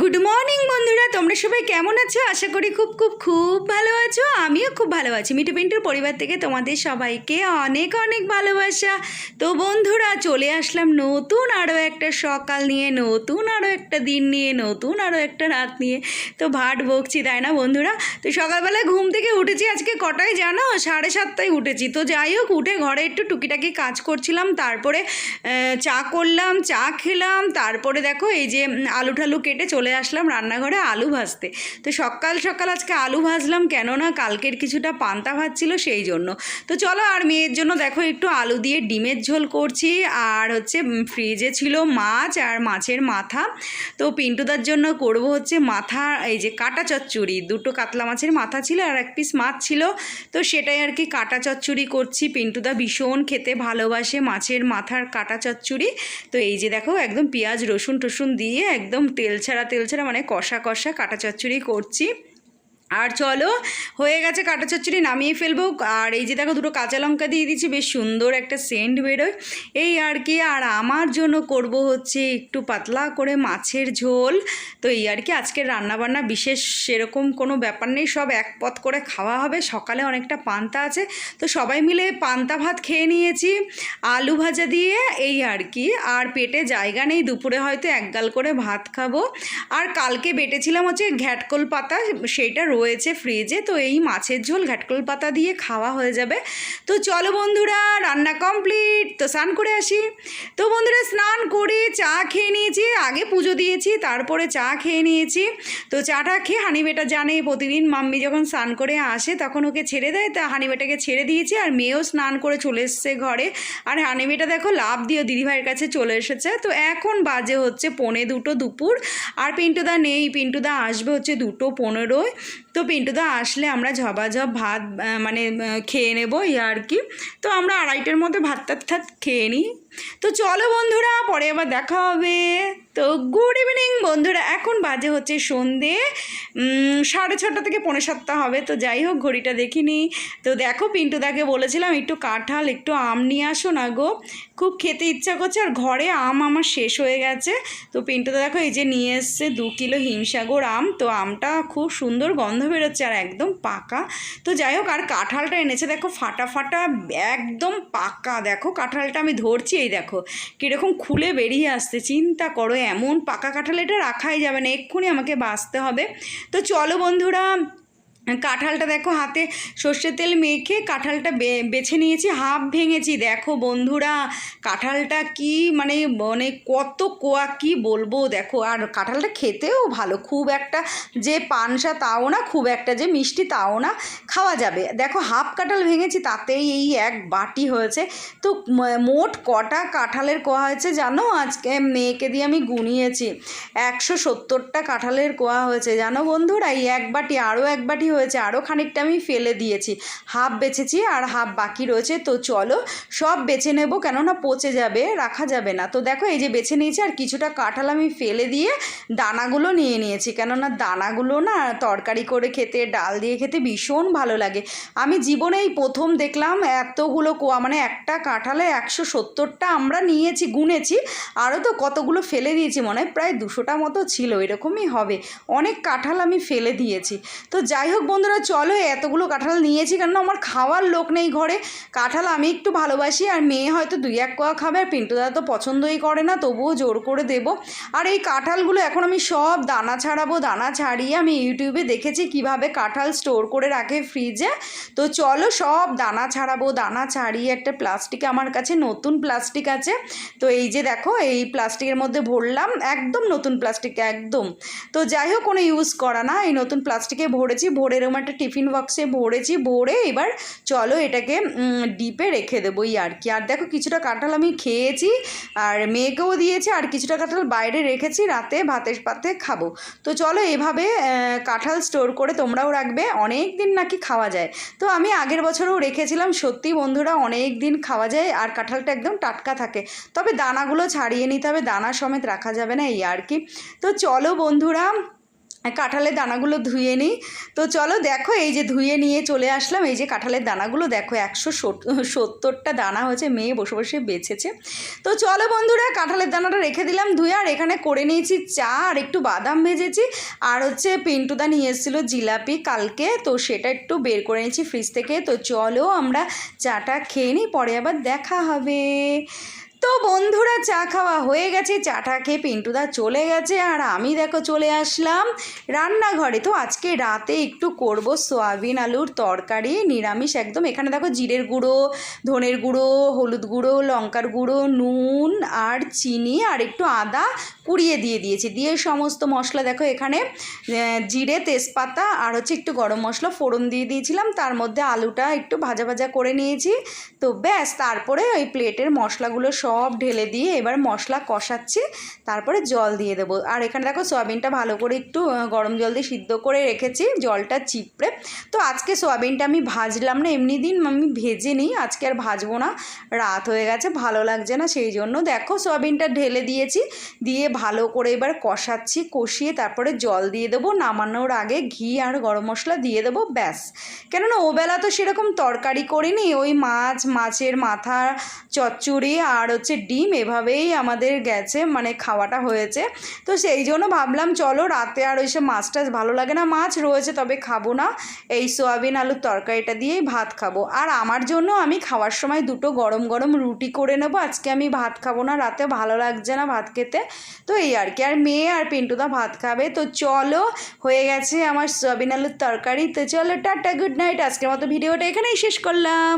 Good morning বন্ধুরা। তোমরা সবাই কেমন আছো? আশা করি খুব খুব খুব ভালো আছো। আমিও খুব ভালো আছি। মিঠু পিন্টুর পরিবার থেকে তোমাদের সবাইকে অনেক অনেক ভালোবাসা। তো বন্ধুরা, চলে আসলাম নতুন আরও একটা সকাল নিয়ে, নতুন আরও একটা দিন নিয়ে, নতুন আরও একটা রাত নিয়ে। তো ভাট বকছি, তাই না বন্ধুরা? তো সকালবেলায় ঘুম থেকে উঠেছি। আজকে কটায় জানো? সাড়ে সাতটায় উঠেছি। তো যাই হোক, উঠে ঘরে একটু টুকিটাকি কাজ করছিলাম। তারপরে চা করলাম, চা খেলাম। তারপরে দেখো, এই যে আলু ঠালু কেটে চলে আসলাম রান্নাঘরে আলু ভাজতে। তো সকাল সকাল আজকে আলু ভাজলাম কেননা কালকের কিছুটা পান্তা ভাত ছিল সেই জন্য। তো চলো আর মেয়ের জন্য দেখো একটু আলু দিয়ে ডিমের ঝোল করছি। আর হচ্ছে ফ্রিজে ছিল মাছ আর মাছের মাথা। তো পিন্টুদার জন্য করব হচ্ছে মাথা, এই যে কাটা চচ্চড়ি। দুটো কাতলা মাছের মাথা ছিল আর এক পিস মাছ ছিল। তো সেটাই আর কি কাটা চচ্চড়ি করছি। পিন্টুদা ভীষণ খেতে ভালোবাসে মাছের মাথার কাটা চচ্চড়ি। তো এই যে দেখো, একদম পেঁয়াজ রসুন টসুন দিয়ে একদম তেল ছাড়া তেল ছাড়া মানে কষা কষা কাটা চচ্চড়ি করছি। আর চলো, হয়ে গেছে কাটা চচ্চড়ি, নামিয়ে ফেলব। আর এই যে দেখো দুটো কাঁচা লঙ্কা দিয়ে দিচ্ছি বেশ সুন্দর একটা সেন্ট বেরোয়। এই আর কি, আর আমার জন্য করব হচ্ছে একটু পাতলা করে মাছের ঝোল। তো এই আর কি, আজকের রান্নাবান্না বিশেষ সেরকম কোনো ব্যাপার নেই, সব এক পথ করে খাওয়া হবে। সকালে অনেকটা পান্তা আছে। তো সবাই মিলে পান্তা ভাত খেয়ে নিয়েছি। আলু ভাজা দিয়ে এই আর কি, আর পেটে জায়গা নেই, দুপুরে হয়তো এক গাল করে ভাত খাব। আর কালকে বেটেছিলাম হচ্ছে ঘ্যাটকল পাতা, সেইটা রয়েছে ফ্রিজে তো এই মাছের ঝোল ঘাটকল পাতা দিয়ে খাওয়া হয়ে যাবে। তো চলো বন্ধুরা, রান্না কমপ্লিট তো স্নান করে আসি। তো বন্ধুরা, স্নান করে চা খেয়ে নিয়েছি, আগে পুজো দিয়েছি, তারপরে চা খেয়ে নিয়েছি। তো চাটা খেয়ে হানিবেটা জানে, প্রতিদিন মাম্মি যখন স্নান করে আসে, তখন ওকে ছেড়ে দেয়। তা হানিবেটাকে ছেড়ে দিয়েছি আর মেয়েও স্নান করে চলে এসছে ঘরে। আর হানিবেটা দেখো লাভ দিয়ে দিদিভাইয়ের কাছে চলে এসেছে। তো এখন বাজে হচ্ছে পনে দুটো দুপুর। আর পিন্টুদা নেই, পিন্টুদা আসবে হচ্ছে দুটো পনেরোয়। তো পিন্টু পিন্টুদা, আসলে আমরা ঝবাঝব ভাত মানে খেয়ে নেব ইয়ে আর কি। তো আমরা আড়াইটার মধ্যে ভাত টাত খেয়ে নিই। তো চলো বন্ধুরা, পরে আবার দেখা হবে। তো গুড ইভিনিং বন্ধুরা। এখন বাজে হচ্ছে সন্ধে। সাড়ে ছটা থেকে পৌনে সাতটা হবে, তো যাই হোক, ঘড়িটা দেখিনি তো দেখো পিন্টুদাকে বলেছিলাম, একটু কাঁঠাল, একটু আম নিয়ে আসো না গো। খুব খেতে ইচ্ছা করছে, আর ঘরে আম আমার শেষ হয়ে গেছে। তো পিন্টুদা দেখো, এই যে নিয়ে এসছে দু কিলো হিমসাগর আম। তো আমটা খুব সুন্দর গন্ধ বেরোচ্ছে আর একদম পাকা। তো যাই হোক, আর কাঁঠালটা এনেছে, দেখো, ফাটা ফাটা, একদম পাকা। দেখো, কাঁঠালটা আমি ধরছি, এই দেখো, কীরকম খুলে বেরিয়ে আসছে। চিন্তা করো এমন পাকা কাঁঠাল এটা রাখাই যাবে না এক্ষুনি আমাকে বাঁচতে হবে। তো চলো বন্ধুরা কাঁঠালটা দেখো হাতে সর্ষের তেল মেখে কাঁঠালটা বেছে নিয়েছি, হাফ ভেঙেছি। দেখো বন্ধুরা, কাঁঠালটা কি মানে মানে কত কোয়া কি বলব, দেখো। আর কাঁঠালটা খেতেও ভালো, খুব একটা যে পানসা তাও না, খুব একটা যে মিষ্টি তাও না, খাওয়া যাবে। দেখো হাফ কাঁঠাল ভেঙেছি, তাতেই এই এক বাটি হয়েছে। তো মোট কটা কাঁঠালের কোয়া হয়েছে জানো? আজকে মেয়েকে দিয়ে আমি গুনিয়েছি। একশো সত্তরটা কাঁঠালের কোয়া হয়েছে। জানো বন্ধুরা, এই এক বাটি, আরও এক বাটি হয়েছে আরও খানিকটা আমি ফেলে দিয়েছি। হাফ বেছেছি আর হাফ বাকি রয়েছে, তো চলো সব বেছে নেব, কেননা পচে যাবে, রাখা যাবে না। তো দেখো, এই যে বেছে নিয়েছি, আর কিছুটা কাঁঠাল আমি ফেলে দিয়ে দানাগুলো নিয়ে নিয়েছি, কেননা দানাগুলো না তরকারি করে খেতে, ডাল দিয়ে খেতে ভীষণ ভালো লাগে। আমি জীবনে এই প্রথম দেখলাম এতগুলো কোয়া মানে একটা কাঁঠালে একশো সত্তরটা আমরা নিয়েছি, গুনেছি আরও তো কতগুলো ফেলে দিয়েছি, মনে হয় প্রায় দুশোটা মতো ছিল, এরকমই হবে। অনেক কাঁঠাল আমি ফেলে দিয়েছি। তো যাই হোক বন্ধুরা, চলো এতগুলো কাঁঠাল নিয়েছি কেন আমার খাওয়ার লোক নেই ঘরে। কাঁঠাল আমি একটু ভালোবাসি আর মেয়ে হয়তো দুই এক কোয়া খাবে আর পিন্টুদা তো পছন্দই করে না, তবুও জোর করে দেব। আর এই কাঁঠালগুলো এখন আমি সব দানা ছাড়াবো, দানা ছাড়িয়ে আমি ইউটিউবে দেখেছি কীভাবে কাঁঠাল স্টোর করে রাখে ফ্রিজে। তো চলো সব দানা ছাড়াবো, দানা ছাড়িয়ে একটা প্লাস্টিক, আমার কাছে নতুন প্লাস্টিক আছে। তো এই যে দেখো, এই প্লাস্টিকের মধ্যে ভরলাম, একদম নতুন প্লাস্টিক, একদম। তো যাই হোক, কোনো ইউজ করা না, এই নতুন প্লাস্টিকে ভরেছি, ভরে এরকম একটা টিফিন বক্সে ভরেছি, ভরে এবার চলো এটাকে ডিপে রেখে দেবো এই আর কি। আর দেখো কিছুটা কাঁঠাল আমি খেয়েছি, আর মেয়েকেও দিয়েছি, আর কিছুটা কাঁঠাল বাইরে রেখেছি, রাতে ভাতের পাতে খাব। তো চলো এভাবে কাঁঠাল স্টোর করে তোমরাও রাখবে অনেক দিন নাকি খাওয়া যায়। তো আমি আগের বছরও রেখেছিলাম, সত্যি বন্ধুরা অনেক দিন খাওয়া যায়, আর কাঁঠালটা একদম টাটকা থাকে। তবে দানাগুলো ছাড়িয়ে নিতে হবে, দানা সমেত রাখা যাবে না এই আর কি। তো চলো বন্ধুরা কাঁঠালের দানাগুলো ধুয়ে নিই। তো চলো দেখো, এই যে ধুয়ে নিয়ে চলে আসলাম। এই যে কাঁঠালের দানাগুলো দেখো, একশো সত্তরটা দানা হয়েছে, মেয়ে বসে বসে বেছেছে। তো চলো বন্ধুরা, কাঁঠালের দানাটা রেখে দিলাম ধুয়ে, আর এখানে করে নিয়েছি চা আর একটু বাদাম ভেজেছি। আর হচ্ছে পিন্টুদা নিয়ে এসেছিল জিলাপি কালকে, তো সেটা একটু বের করে নিয়েছি ফ্রিজ থেকে। তো চলো আমরা চাটা খেয়ে নিই, পরে আবার দেখা হবে। চা খাওয়া হয়ে গেছে চাটা খেয়ে পিন্টুদা চলে গেছে। আর আমি দেখো চলে আসলাম রান্নাঘরে। তো আজকে রাতে একটু করব সোয়াবিন আলুর তরকারি, নিরামিষ একদম। এখানে দেখো জিরের গুঁড়ো, ধনের গুঁড়ো, হলুদ গুঁড়ো, লঙ্কার গুঁড়ো, নুন আর চিনি আর একটু আদা কুড়িয়ে দিয়ে দিয়েছি। দিয়ে সমস্ত মশলা দেখো এখানে জিরে, তেজপাতা আর হচ্ছে একটু গরম মশলা ফোড়ন দিয়ে দিয়েছিলাম। তার মধ্যে আলুটা একটু ভাজা ভাজা করে নিয়েছি। তো ব্যাস, তারপরে ওই প্লেটের মশলাগুলো সব ঢেলে দিয়ে এবার মশলা কষাচ্ছি, তারপরে জল দিয়ে দেবো। আর এখানে দেখো সয়াবিনটা ভালো করে একটু গরম জল দিয়ে সিদ্ধ করে রেখেছি, জলটা চিপড়ে। তো আজকে সয়াবিনটা আমি ভাজলাম না, এমনি দিন আমি ভেজে নিই, আজকে আর ভাজবো না। রাত হয়ে গেছে, ভালো লাগছে না, সেই জন্য দেখো সয়াবিনটা ঢেলে দিয়েছি, দিয়ে ভালো করে এবার কষাচ্ছি, কষিয়ে তারপরে জল দিয়ে দেবো, নামানোর আগে ঘি আর গরম মশলা দিয়ে দেবো, ব্যাস। কেননা ওবেলা তো সেরকম তরকারি করিনি, ওই মাছ, মাছের মাথা, চচ্চড়ি আর হচ্ছে ডিম এভাবেই আমাদের গেছে মানে খাওয়াটা হয়েছে। তো সেই জন্য ভাবলাম, চলো রাতে আর ওইসব মাছ টাছ ভালো লাগে না। মাছ রয়েছে, তবে খাব না। এই সোয়াবিন আলুর তরকারিটা দিয়েই ভাত খাব। আর আমার জন্য আমি খাওয়ার সময় দুটো গরম গরম রুটি করে নেব। আজকে আমি ভাত খাব না, রাতে ভালো লাগছে না ভাত খেতে। তো এই আর কি, আর মেয়ে আর পিন্টুদা ভাত খাবে। তো চলো, হয়ে গেছে আমার সোয়াবিন আলুর তরকারি। তো চলো, টাটা, গুড নাইট। আজকের মতো ভিডিওটা এখানেই শেষ করলাম।